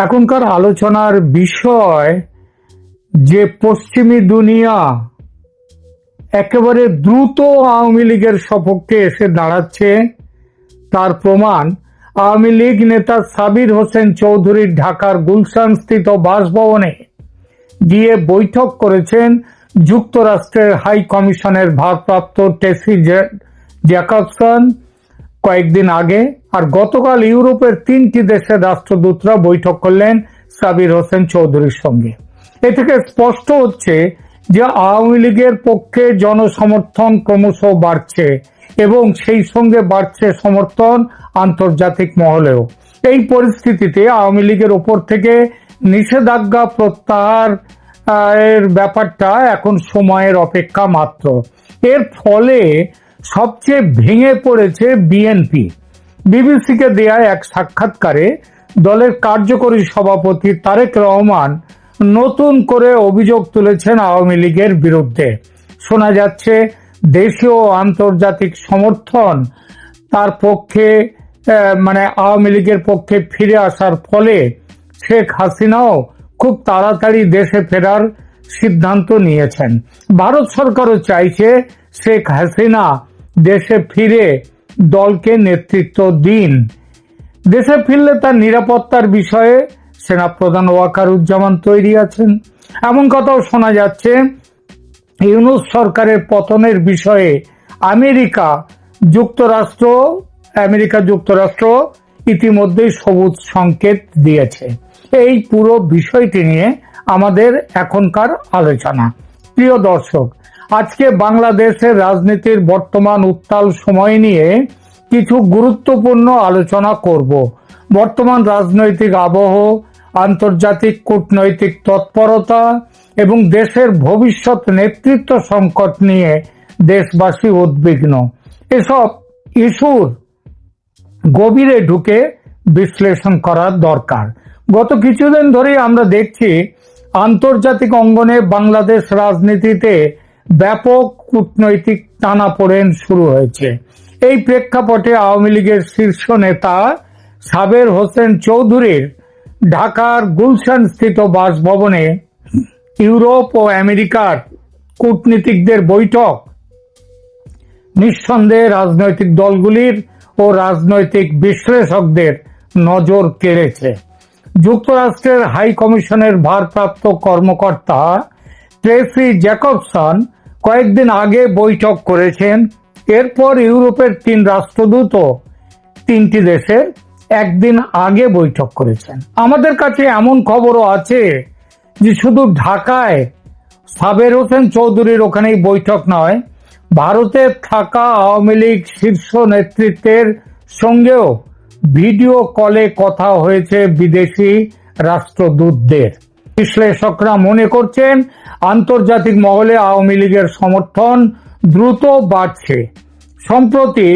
এখনকার আলোচনার বিষয় যে পশ্চিমী দুনিয়া একেবারে দ্রুত আওয়ামী লীগের সপক্ষে এসে দাঁড়াচ্ছে, তার প্রমাণ আওয়ামী লীগ নেতা সাবির হোসেন চৌধুরীর ঢাকার গুলশান স্থিত বাসভবনে গিয়ে বৈঠক করেছেন যুক্তরাষ্ট্রের হাই কমিশনের ভারপ্রাপ্ত টেসি জ্যাকবসন কয়েকদিন আগে আর গতকাল ইউরোপের তিনটি দেশের রাষ্ট্রদূতরা বৈঠক করলেন সাবির হোসেন চৌধুরীর সঙ্গে। এ থেকে স্পষ্ট হচ্ছে যে আওয়ামী লীগের পক্ষে জনসমর্থন ক্রমশ বাড়ছে এবং সেই সঙ্গে বাড়ছে সমর্থন আন্তর্জাতিক মহলেও। এই পরিস্থিতিতে আওয়ামী লীগের ওপর থেকে নিষেধাজ্ঞা প্রত্যাহার এর ব্যাপারটা এখন সময়ের অপেক্ষা মাত্র। এর ফলে সবচেয়ে ভেঙে পড়েছে বিএনপি বিবিসিকে দেয়া এক সাক্ষাৎকারে দলের কার্যকরী সভাপতি তারেক রহমান নতুন করে অভিযোগ তুলেছেন আওয়ামী লীগের বিরুদ্ধে। শোনা যাচ্ছে, দেশীয় ও আন্তর্জাতিক সমর্থন তার পক্ষে মানে আওয়ামী লীগের পক্ষে ফিরে আসার ফলে শেখ হাসিনাও খুব তাড়াতাড়ি দেশে ফেরার সিদ্ধান্ত নিয়েছেন। ভারত সরকারও চাইছে শেখ হাসিনা দেশে ফিরে দলকে নেতৃত্ব দিন। দেশে ফিরলে তার নিরাপত্তার বিষয়ে সেনাপ্রধান ওয়াকারুজ্জামান তৈরি আছেন। এমন কথাও শোনা যাচ্ছে, ইউনুস সরকারের পতনের বিষয়ে আমেরিকা যুক্তরাষ্ট্র আমেরিকা যুক্তরাষ্ট্র ইতিমধ্যেই সবুজ সংকেত দিয়েছে। এই পুরো বিষয়টি নিয়ে আমাদের এখনকার আলোচনা। প্রিয় দর্শক আজকে বাংলাদেশের রাজনীতির বর্তমান উত্তাল সময় নিয়ে কিছু গুরুত্বপূর্ণ আলোচনা করব। বর্তমান রাজনৈতিক আবহ, আন্তর্জাতিক কূটনৈতিক তৎপরতা এবং দেশের ভবিষ্যৎ নেতৃত্ব সংকট নিয়ে দেশবাসী উদ্বিগ্ন। এসব ইস্যুর গভীরে ঢুকে বিশ্লেষণ করার দরকার। গত কিছুদিন ধরেই আমরা দেখছি আন্তর্জাতিক অঙ্গনে বাংলাদেশ রাজনীতিতে ব্যাপক কূটনৈতিক টানাপোড়েন শুরু হয়েছে। এই প্রেক্ষাপটে আওয়ামী লীগের শীর্ষ নেতা সাবের হোসেন চৌধুরীর ঢাকার গুলশান স্থিত বাসভবনে ইউরোপ ও আমেরিকার কূটনীতিকদের বৈঠক। নিঃসন্দেহে রাজনৈতিক দলগুলির ও রাজনৈতিক বিশ্লেষকদের নজর কেড়েছে। যুক্তরাষ্ট্রের হাই কমিশনের ভারপ্রাপ্ত কর্মকর্তা ট্রেসি জ্যাকবসন কয়েকদিন আগে বৈঠক করেছেন। এরপর ইউরোপের তিন রাষ্ট্রদূত তিনটি দেশের একদিন আগে বৈঠক করেছেন। আমাদের কাছে এমন খবরও আছে যে শুধু ঢাকায় সাবের হোসেন চৌধুরীর ওখানেই বৈঠক নয়, ভারতে থাকা আওয়ামী লীগ শীর্ষ নেতৃত্বের সঙ্গেও ভিডিও কলে কথা হয়েছে বিদেশি রাষ্ট্রদূতদের। বিশ্লেষকরা মনে করছেন আন্তর্জাতিক মহলে আওয়ামী লীগের সমর্থন দ্রুত বাড়ছে। সম্প্রতি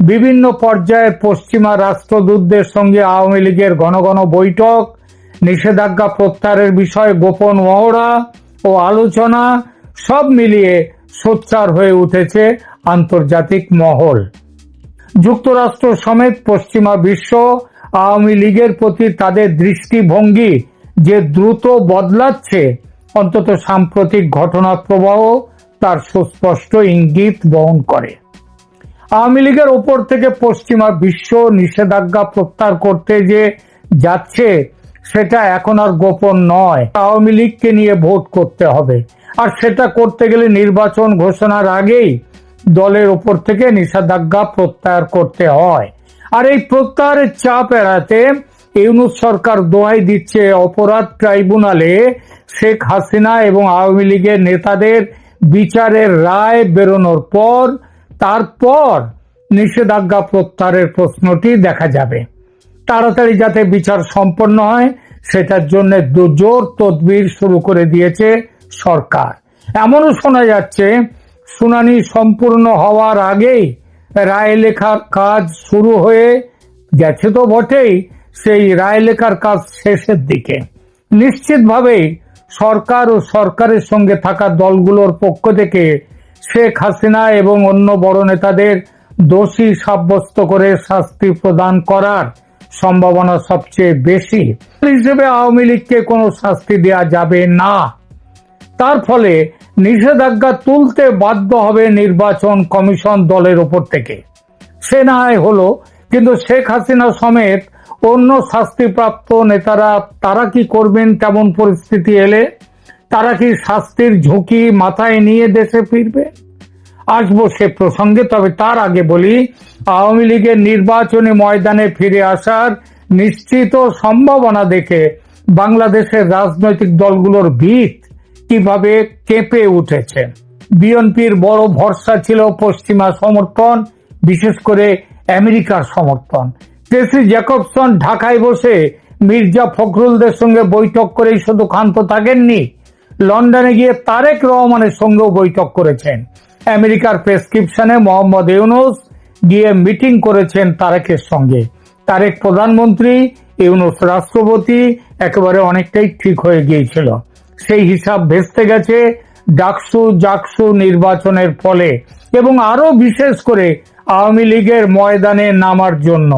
বিভিন্ন পর্যায়ে পশ্চিমা রাষ্ট্রদূতদের সঙ্গে আওয়ামী লীগের ঘন ঘন বৈঠক, নিষেধাজ্ঞা প্রত্যাহারের বিষয়ে গোপন মহড়া ও আলোচনা সব মিলিয়ে সোচ্চার হয়ে উঠেছে আন্তর্জাতিক মহল। যুক্তরাষ্ট্র সমেত পশ্চিমা বিশ্ব আওয়ামী লীগের প্রতি তাদের দৃষ্টিভঙ্গি যে দ্রুত বদলাচ্ছে অন্তত সাম্প্রতিক ঘটনা প্রবাহ তার সুস্পষ্ট ইঙ্গিত বহন করে। আওয়ামী লীগের ওপর থেকে পশ্চিমা বিশ্ব নিষেধাজ্ঞা প্রত্যাহার করতে যে যাচ্ছে, সেটা এখন আর গোপন নয়। আওয়ামী লীগকে নিয়ে ভোট করতে হবে। আর সেটা করতে গেলে নির্বাচন ঘোষণার আগেই দলের ওপর থেকে নিষেধাজ্ঞা প্রত্যাহার করতে হয়। আর এই প্রত্যাহারের চাপ এড়াতে ইউনুস সরকার দোহাই দিচ্ছে অপরাধ ট্রাইব্যুনালে শেখ হাসিনা এবং আওয়ামী লীগের নেতাদের বিচারের রায় বেরোনোর পর, তারপর নিষেধাজ্ঞা প্রত্যাহারের প্রশ্নটি দেখা যাবে। তাড়াতাড়ি যাতে বিচার সম্পন্ন হয়, সেটার জন্য দুজোর তদবির শুরু করে দিয়েছে সরকার। এমনও শোনা যাচ্ছে, শুনানি সম্পূর্ণ হওয়ার আগেই রায় লেখার কাজ শুরু হয়ে গেছে তো বটেই, সেই রায় লেখার কাজ শেষের দিকে। নিশ্চিতভাবেই সরকার ও সরকারের সঙ্গে থাকা দলগুলোর পক্ষ থেকে শেখ হাসিনা এবং অন্য বড় নেতাদের দোষী সাব্যস্ত করে শাস্তি প্রদান করার সম্ভাবনা সবচেয়ে বেশি। হিসেবে আওয়ামী লীগকে কোনো শাস্তি দেওয়া যাবে না। তার ফলে নিষেধাজ্ঞা তুলতে বাধ্য হবে নির্বাচন কমিশন দলের উপর থেকে। সে হলো, কিন্তু শেখ হাসিনা সমেত অন্য শাস্তিপ্রাপ্ত নেতারা, তারা কি করবেন তেমন পরিস্থিতি এলে? তারা কি শাস্তির ঝুঁকি মাথায় নিয়ে দেশে ফিরবে? আসব সে প্রসঙ্গে, তবে তার আগে বলি, আওয়ামী লীগের নির্বাচনী ময়দানে ফিরে আসার নিশ্চিত সম্ভাবনা দেখে বাংলাদেশের রাজনৈতিক দলগুলোর ভিত কীভাবে কেঁপে উঠেছে। বিএনপির বড় ভরসা ছিল পশ্চিমা সমর্থন, বিশেষ করে আমেরিকার সমর্থন। টেসি জ্যাকবসন ঢাকায় বসে মির্জা ফখরুলদের সঙ্গে বৈঠক করেই শুধু ক্ষান্ত থাকেননি, লন্ডনে গিয়ে তারেক রহমানের সঙ্গেও বৈঠক করেছেন। আমেরিকার প্রেসক্রিপশনে মোহাম্মদ ইউনুস গিয়ে মিটিং করেছেন তারেকের সঙ্গে। তারেক প্রধানমন্ত্রী, ইউনুস রাষ্ট্রপতি, একেবারে অনেকটাই ঠিক হয়ে গিয়েছিল। সেই হিসাব ভেস্তে গেছে ডাকসু জাকসু নির্বাচনের ফলে এবং আরও বিশেষ করে আওয়ামী লীগের ময়দানে নামার জন্য।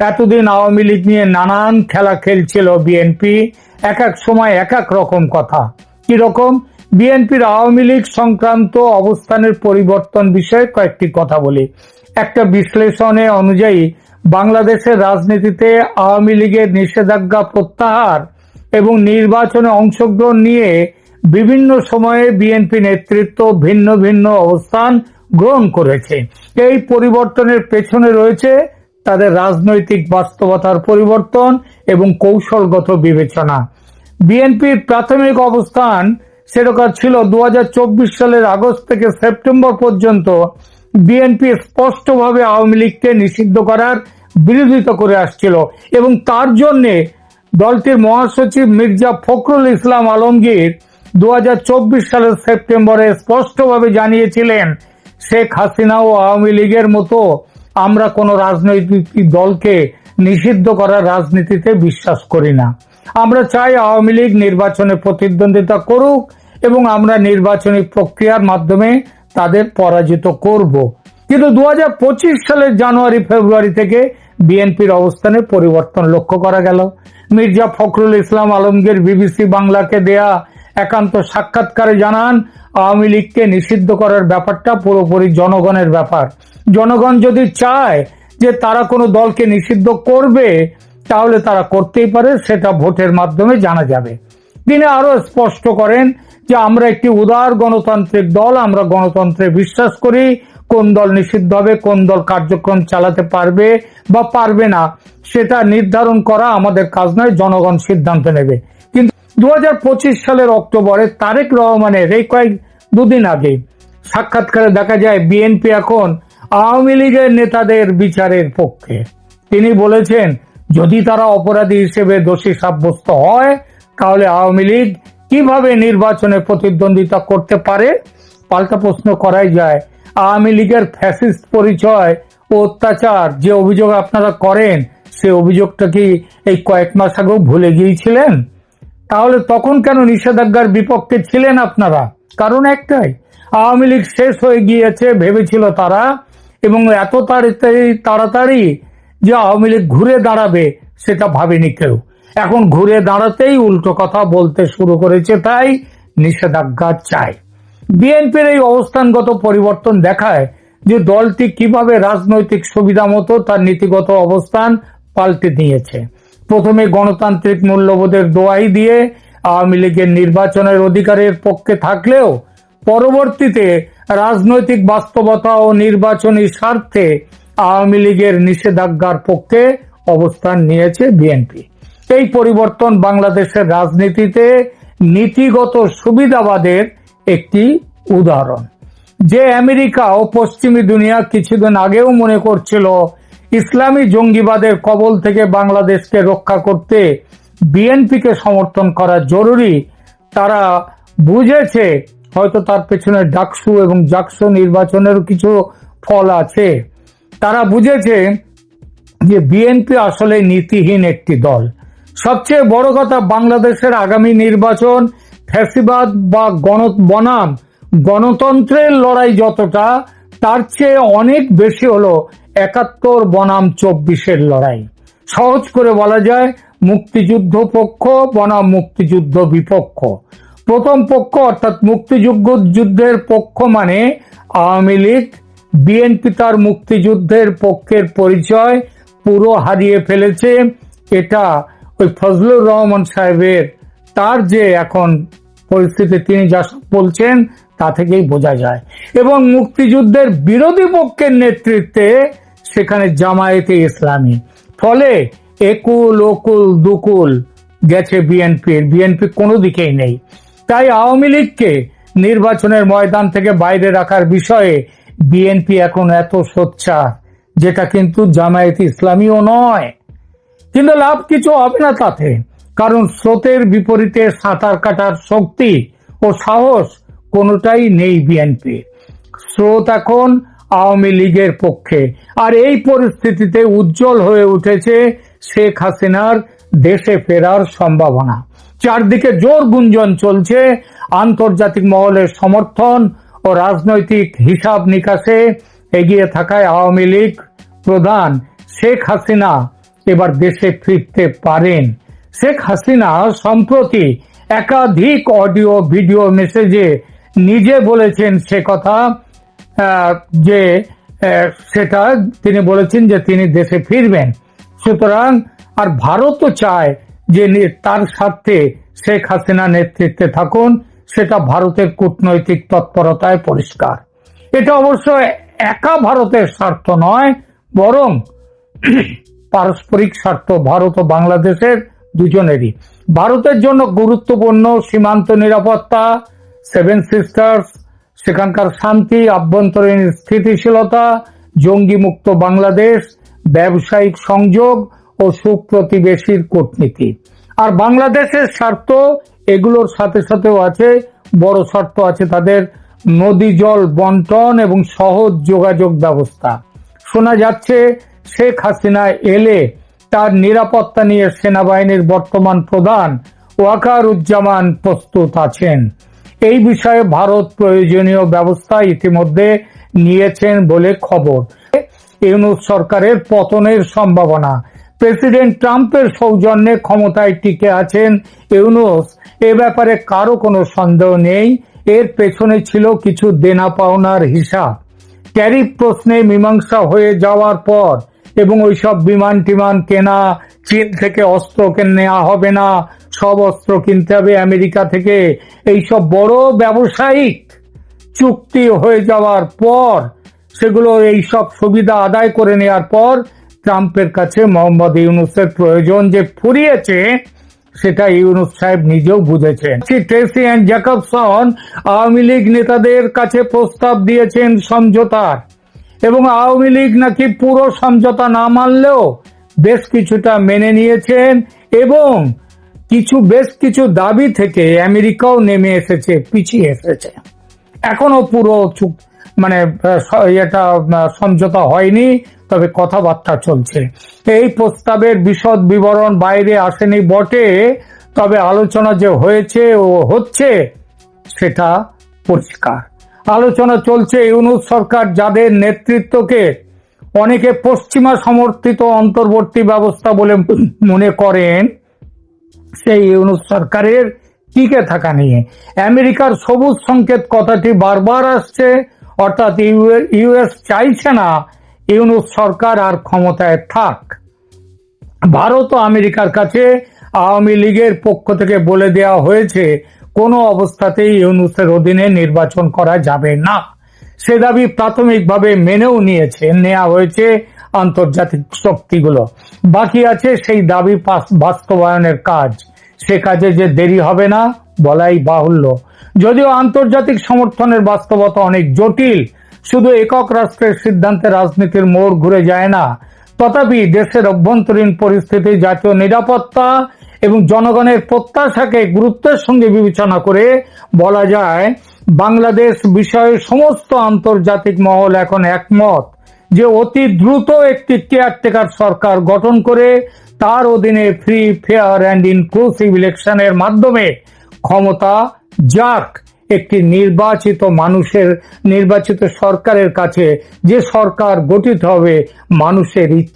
এতদিন আওয়ামী লীগ নিয়ে নানান খেলা খেলছিল বিএনপি এক এক সময় এক এক রকম কথা। কি রকম? বিএনপির আওয়ামী লীগ সংক্রান্ত অবস্থানের পরিবর্তন বিষয়ে কয়েকটি কথা বলি। একটা বিশ্লেষণে অনুযায়ী, বাংলাদেশের রাজনীতিতে আওয়ামী লীগের নিষেধাজ্ঞা প্রত্যাহার এবং নির্বাচনে অংশগ্রহণ নিয়ে বিভিন্ন সময়ে বিএনপি নেতৃত্ব ভিন্ন ভিন্ন অবস্থান গ্রহণ করেছে। এই পরিবর্তনের পেছনে রয়েছে তাদের রাজনৈতিক বাস্তবতার পরিবর্তন এবং কৌশলগত বিবেচনা। বিএনপির প্রাথমিক অবস্থান সেরকম ছিল দু হাজার চব্বিশ সালের আগস্ট থেকে সেপ্টেম্বর পর্যন্ত। বিএনপি স্পষ্টভাবে আওয়ামী লীগকে নিষিদ্ধ করার বিরোধিতা করে আসছিল এবং তার জন্যে দলটির মহাসচিব মির্জা ফখরুল ইসলাম আলমগীর দু হাজার চব্বিশ সালের সেপ্টেম্বরে স্পষ্টভাবে জানিয়েছিলেন, শেখ হাসিনা ও আওয়ামী লীগের মতো আমরা কোনো রাজনৈতিক দলকে নিষিদ্ধ করার রাজনীতিতে বিশ্বাস করি না। আমরা চাই আওয়ামী লীগ নির্বাচনে প্রতিদ্বন্দ্বিতা করুক এবং আমরা নির্বাচনী প্রক্রিয়ার মাধ্যমে তাদের পরাজিত করব। কিন্তু দু হাজার পঁচিশ সালের জানুয়ারি, ফেব্রুয়ারি থেকে বিএনপির অবস্থানে পরিবর্তন লক্ষ্য করা গেল। মির্জা ফখরুল ইসলাম আলমগীর বিবিসি বাংলাকে দেয়া একান্ত সাক্ষাৎকারে জানান, আওয়ামী লীগকে নিষিদ্ধ করার ব্যাপারটা পুরোপুরি জনগণের ব্যাপার। জনগণ যদি চায় যে তারা কোনো দলকে নিষিদ্ধ করবে, তাহলে তারা করতেই পারে, সেটা ভোটের মাধ্যমে জানা যাবে। তিনি আরও স্পষ্ট করেন যে আমরা একটি উদার গণতান্ত্রিক দল, আমরা গণতন্ত্রে বিশ্বাস করি, কোন দল নিষিদ্ধ হবে, কোন দল কার্যক্রম চালাতে পারবে বা পারবে না, সেটা নির্ধারণ করা আমাদের কাজ নয়, জনগণ সিদ্ধান্ত নেবে। কিন্তু দু হাজার পঁচিশ সালের অক্টোবরে তারেক রহমানের এই কয়েক দুদিন আগে সাক্ষাৎকারে দেখা যায়, বিএনপি এখন আওয়ামী লীগের নেতাদের বিচারের পক্ষে। তিনি বলেছেন, যদি তারা অপরাধী হিসেবে দোষী সাব্যস্ত হয়, তাহলে আওয়ামী লীগ কীভাবে নির্বাচনে প্রতিদ্বন্দ্বিতা করতে পারে? পাল্টা প্রশ্ন করাই যায়। আওয়ামী লীগের ফ্যাসিস্ট পরিচয় ও অত্যাচার যে অভিযোগ আপনারা করেন, সে অভিযোগটা কি এই কয়েক মাস আগেও ভুলে গিয়েছিলেন? তাহলে তখন কেন নিষেধাজ্ঞার বিপক্ষে ছিলেন আপনারা? কারণ একটাই, আওয়ামী লীগ শেষ হয়ে গিয়েছে, ভেবেছিল তারা এবং এত তাড়াতাড়ি তাড়াতাড়ি যে আওয়ামী লীগ ঘুরে দাঁড়াবে, সেটা ভাবেনি কেউ। এখন ঘুরে দাঁড়াতেই উল্টো কথা বলতে শুরু করেছে, তাই নিষেধাজ্ঞা চায় বিএনপির এই অবস্থানগত পরিবর্তন দেখায় যে দলটি কীভাবে রাজনৈতিক সুবিধা মতো তার নীতিগত অবস্থান পাল্টে নিয়েছে প্রথমে গণতান্ত্রিক মূল্যবোধের দোয়াই দিয়ে আওয়ামী লীগের নির্বাচনের অধিকারের পক্ষে থাকলেও পরবর্তীতে রাজনৈতিক বাস্তবতা ও নির্বাচনী স্বার্থে আওয়ামী লীগের নিষেধাজ্ঞার পক্ষে অবস্থান নিয়েছে বিএনপি। এই পরিবর্তন বাংলাদেশের রাজনীতিতে নীতিগত সুবিধাবাদের একটি উদাহরণ। যে আমেরিকা ও পশ্চিমী দুনিয়া কিছুদিন আগেও মনে করছিল ইসলামী জঙ্গিবাদের কবল থেকে বাংলাদেশকে রক্ষা করতে বিএনপিকে সমর্থন করা জরুরি, তারা বুঝেছে হয়তো তার পেছনে ডাকসু এবং জাকসু নির্বাচনেরও কিছু ফল আছে। তারা বুঝেছে যে বিএনপি আসলে নীতিহীন একটি দল। সবচেয়ে বড় কথা বাংলাদেশের আগামী নির্বাচন ফ্যাসিবাদ বা গণ বনাম, গণতন্ত্রের লড়াই যতটা, তার চেয়ে অনেক বেশি হলো একাত্তর বনাম চব্বিশের লড়াই। সহজ করে বলা যায়, মুক্তিযুদ্ধ পক্ষ বনাম মুক্তিযুদ্ধ বিপক্ষ। প্রথম পক্ষ অর্থাৎ মুক্তিযুদ্ধ যুদ্ধের পক্ষ মানে আওয়ামী লীগ, বিএনপি তার মুক্তিযুদ্ধের পক্ষের পরিচয় পুরো হারিয়ে ফেলেছে। এটা ওই ফজলুর রহমান সাহেবের, তার যে এখন পরিস্থিতি তিনি যা বলছেন তা থেকেই বোঝা যায়। এবং মুক্তিযুদ্ধের বিরোধী পক্ষের নেতৃত্বে সেখানে জামায়াতে ইসলামী। ফলে একুল, ওকুল, দুকুল গেছে বিএনপির। বিএনপি কোনো দিকেই নেই। তাই আওয়ামী লীগকে নির্বাচনের ময়দান থেকে বাইরে রাখার বিষয়ে বিএনপি এখন এত সোচ্চার যেটা কিন্তু জামায়াতে ইসলামীও নয়। কিন্তু লাভ কিছু হবে না তাতে, কারণ স্রোতের বিপরীতে সাঁতার কাটার শক্তি ও সাহস কোনোটাই নেই বিএনপি। স্রোত এখন আওয়ামী লীগের পক্ষে, আর এই পরিস্থিতিতে উজ্জ্বল হয়ে উঠেছে শেখ হাসিনার দেশে ফেরার সম্ভাবনা। চারদিকে জোর গুঞ্জন চলছে। আন্তর্জাতিক মহলের সমর্থন ও রাজনৈতিক হিসাব নিকাশে এগিয়ে থাকায় আওয়ামী লীগ প্রধান শেখ হাসিনা এবার দেশে ফিরতে পারেন। শেখ হাসিনা সম্প্রতি একাধিক অডিও, ভিডিও মেসেজে নিজে বলেছেন সে কথা যে সেটা তিনি বলেছেন যে তিনি দেশে ফিরবেন। সুতরাং আর ভারতও চায় যে তার স্বার্থে শেখ হাসিনা নেতৃত্বে থাকুন, সেটা ভারতের কূটনৈতিক তৎপরতায় পরিষ্কার। এটা অবশ্য একা ভারতের স্বার্থ নয়, বরং পারস্পরিক স্বার্থ ভারত ও বাংলাদেশের দুজনেরই। ভারতের জন্য গুরুত্বপূর্ণ সীমান্ত নিরাপত্তা, সেভেন সিস্টার্স, সেখানকার শান্তি, আভ্যন্তরীণ স্থিতিশীলতা জঙ্গি মুক্ত বাংলাদেশ, ব্যবসায়িক সংযোগ ও সুপ্রতিবেশীর কূটনীতি। আর বাংলাদেশের স্বার্থ এগুলোর সাথে সাথেও আছে, বড় স্বার্থ আছে তাদের নদী জল বন্টন এবং সহজ যোগাযোগ ব্যবস্থা। শোনা যাচ্ছে, শেখ হাসিনা এলে তার নিরাপত্তা নিয়ে সেনাবাহিনীর বর্তমান প্রধান ওয়াকারুজ্জামান প্রস্তুত আছেন। এই বিষয়ে ভারত প্রয়োজনীয় ব্যবস্থা ইতিমধ্যে নিয়েছেন বলে খবর। ইউনুস সরকারের পতনের সম্ভাবনা। প্রেসিডেন্ট ট্রাম্পের সৌজন্যে ক্ষমতায় টিকে আছেন ইউনুস। এ ব্যাপারে কারও কোনো সন্দেহ নেই। এর পেছনে ছিল কিছু দেনা পাওনার হিসাব। ট্যারিফ প্রশ্নে মীমাংসা হয়ে যাওয়ার পর এবং ওইসব বিমান টিমান কেনা, চীন থেকে অস্ত্র নেওয়া হবে না, সব অস্ত্র কিনতে হবে আমেরিকা থেকে, এইসব বড় ব্যবসায়িক চুক্তি হয়ে যাওয়ার পর, সেগুলো এই সব সুবিধা আদায় করে নেওয়ার পর ট্রাম্পের কাছে মোহাম্মদ ইউনুসের প্রয়োজন যে ফুরিয়েছে, সেটা ইউনুস সাহেব নিজেও বুঝেছেন। Tracy and Jacobson Awami League নেতাদের কাছে প্রস্তাব দিয়েছেন সমঝোতার এবং আওয়ামী লীগ নাকি পুরো সমঝোতা না মানলেও বেশ কিছুটা মেনে নিয়েছেন এবং কিছু বেশ কিছু দাবি থেকে আমেরিকাও নেমে এসেছে, পিছিয়ে এসেছে। এখনও পুরো মানে এটা সমঝোতা হয়নি। তবে কথাবার্তা চলছে। এই প্রস্তাবের বিশদ বিবরণ বাইরে আসেনি বটে, তবে আলোচনা যে হয়েছে ও হচ্ছে সেটা পরিষ্কার। আলোচনা চলছে ইউনুস সরকার যাদের নেতৃত্বকে অনেকে পশ্চিমা সমর্থিত অন্তর্বর্তী ব্যবস্থা বলে মনে করেন, সেই ইউনুস সরকারের টিকে থাকা নিয়ে। আমেরিকার সবুজ সংকেত কথাটি বারবার আসছে, অর্থাৎ ইউএস চাইছে না ইউনুস সরকার আর ক্ষমতায় থাক। ভারত ও আমেরিকার কাছে আওয়ামী লীগের পক্ষ থেকে বলে দেওয়া হয়েছে, কোনো অবস্থাতেই ইউনুসের অধীনে নির্বাচন করা যাবে না। সে দাবি প্রাথমিকভাবে মেনেও নিয়েছে। নেওয়া হয়েছে আন্তর্জাতিক শক্তিগুলো। বাকি আছে সেই দাবি বাস্তবায়নের কাজ। সে কাজে যে দেরি হবে না বলাই বাহুল্য। যদিও আন্তর্জাতিক সমর্থনের বাস্তবতা অনেক জটিল শুধু একক রাষ্ট্রের সিদ্ধান্তে রাজনীতির মোড় ঘুরে যায় না, তথাপি দেশের অভ্যন্তরীণ পরিস্থিতি, জাতীয় নিরাপত্তা এবং জনগণের প্রত্যাশাকে গুরুত্বের সঙ্গে বিবেচনা করে বলা যায়, বাংলাদেশ বিষয়ে সমস্ত আন্তর্জাতিক মহল এখন একমত যে অতি দ্রুত একটি কেয়ারটেকার সরকার গঠন করে তার অধীনে ফ্রি ফেয়ার অ্যান্ড ইনক্লুসিভ ইলেকশনের মাধ্যমে ক্ষমতা যাক। একটি নির্বাচিত মানুষের নির্বাচিত সরকারের কাছে যে সরকার গঠিত হবে মানুষের ইচ্ছা